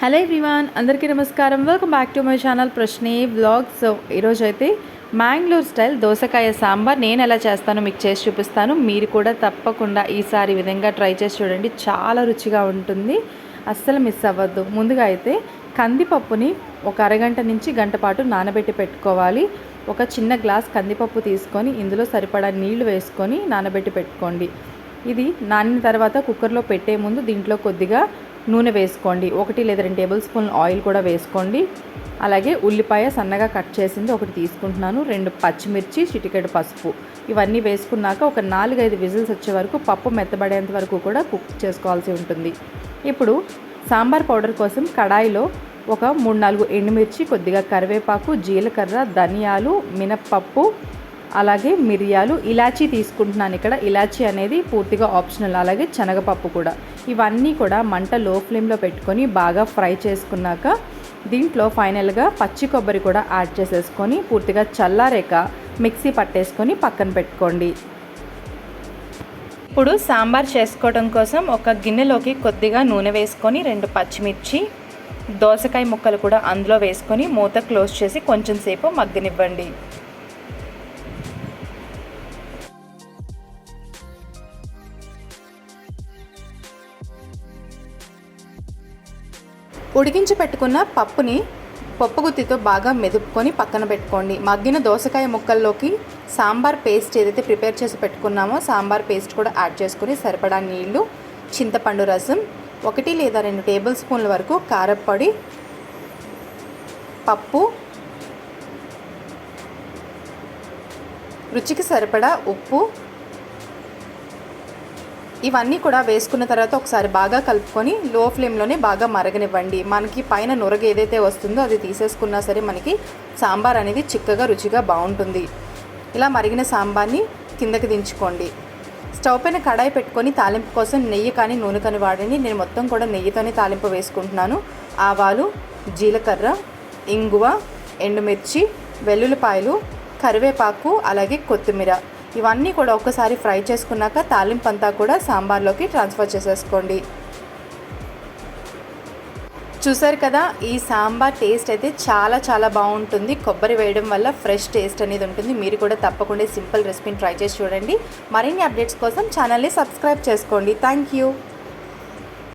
Hello everyone అందరికీ నమస్కారం. Welcome back to my channel ప్రశ్నే వ్లాగ్స్. ఈరోజు అయితే మ్యాంగ్లూర్ స్టైల్ దోసకాయ సాంబార్ నేను ఎలా చేస్తానో మీకు చేసి చూపిస్తాను. మీరు కూడా తప్పకుండా ఈసారి విధంగా ట్రై చేసి చూడండి. చాలా రుచిగా ఉంటుంది. అస్సలు మిస్ అవ్వద్దు. ముందుగా అయితే కందిపప్పుని ఒక అరగంట నుంచి గంట పాటు నానబెట్టి పెట్టుకోవాలి. ఒక చిన్న గ్లాస్ కందిపప్పు తీసుకొని ఇందులో సరిపడా నీళ్ళు వేసుకొని నానబెట్టి పెట్టుకోండి. ఇది నానిన తర్వాత కుక్కర్లో పెట్టే ముందు దీంట్లో కొద్దిగా నూనె వేసుకోండి. ఒకటి లేదా రెండు టేబుల్ స్పూన్ ఆయిల్ కూడా వేసుకోండి. అలాగే ఉల్లిపాయ సన్నగా కట్ చేసింది ఒకటి తీసుకుంటున్నాను. రెండు పచ్చిమిర్చి చిటికెడు పసుపు. ఇవన్నీ వేసుకున్నాక ఒక నాలుగైదు విజిల్స్ వచ్చే వరకు పప్పు మెత్తబడేంత వరకు కూడా కుక్ చేసుకోవాల్సి ఉంటుంది. ఇప్పుడు సాంబార్ పౌడర్ కోసం కడాయిలో ఒక మూడు నాలుగు ఎండుమిర్చి కొద్దిగా కరివేపాకు జీలకర్ర ధనియాలు మినప్పప్పు అలాగే మిరియాలు ఇలాచీ తీసుకుంటున్నాను ఇక్కడ. ఇలాచీ అనేది పూర్తిగా ఆప్షనల్. అలాగే శనగపప్పు కూడా. ఇవన్నీ కూడా మంట లో ఫ్లేమ్లో పెట్టుకొని బాగా ఫ్రై చేసుకున్నాక దీంట్లో ఫైనల్గా పచ్చి కొబ్బరి కూడా యాడ్ చేసేసుకొని పూర్తిగా చల్లారేక మిక్సీ పట్టేసుకొని పక్కన పెట్టుకోండి. ఇప్పుడు సాంబార్ చేసుకోవడం కోసం ఒక గిన్నెలోకి కొద్దిగా నూనె వేసుకొని రెండు పచ్చిమిర్చి దోసకాయ ముక్కలు కూడా అందులో వేసుకొని మూత క్లోజ్ చేసి కొంచెం సేపు మగ్గనివ్వండి. ఉడికించి పెట్టుకున్న పప్పుని పప్పు గుత్తితో బాగా మెదుపుకొని పక్కన పెట్టుకోండి. మగ్గిన దోసకాయ ముక్కల్లోకి సాంబార్ పేస్ట్ ఏదైతే ప్రిపేర్ చేసి పెట్టుకున్నామో సాంబార్ పేస్ట్ కూడా యాడ్ చేసుకుని సరిపడా నీళ్ళు చింతపండు రసం ఒకటి లేదా రెండు టేబుల్ స్పూన్ల వరకు కారప్పొడి పప్పు రుచికి సరిపడా ఉప్పు ఇవన్నీ కూడా వేసుకున్న తర్వాత ఒకసారి బాగా కలుపుకొని లో ఫ్లేమ్లోనే బాగా మరగనివ్వండి. మనకి పైన నురగ ఏదైతే వస్తుందో అది తీసేసుకున్నా సరే మనకి సాంబార్ అనేది చిక్కగా రుచిగా బాగుంటుంది. ఇలా మరిగిన సాంబార్ని కిందకి దించుకోండి. స్టవ్ పైన కడాయి పెట్టుకొని తాలింపు కోసం నెయ్యి కానీ నూనె కానీ వాడండి. నేను మొత్తం కూడా నెయ్యితోనే తాలింపు వేసుకుంటున్నాను. ఆవాలు జీలకర్ర ఇంగువ ఎండుమిర్చి వెల్లుల్లిపాయలు కరివేపాకు అలాగే కొత్తిమీర. ఇవన్నీ కూడా ఒక్కసారి ఫ్రై చేసుకున్నాక తాలింపు అంతా కూడా సాంబార్లోకి ట్రాన్స్ఫర్ చేసేసుకోండి. చూసారు కదా ఈ సాంబార్ టేస్ట్ అయితే చాలా చాలా బాగుంటుంది. కొబ్బరి వేయడం వల్ల ఫ్రెష్ టేస్ట్ అనేది ఉంటుంది. మీరు కూడా తప్పకుండా సింపుల్ రెసిపీని ట్రై చేసి చూడండి. మరిన్ని అప్డేట్స్ కోసం ఛానల్ని సబ్స్క్రైబ్ చేసుకోండి. Thank you.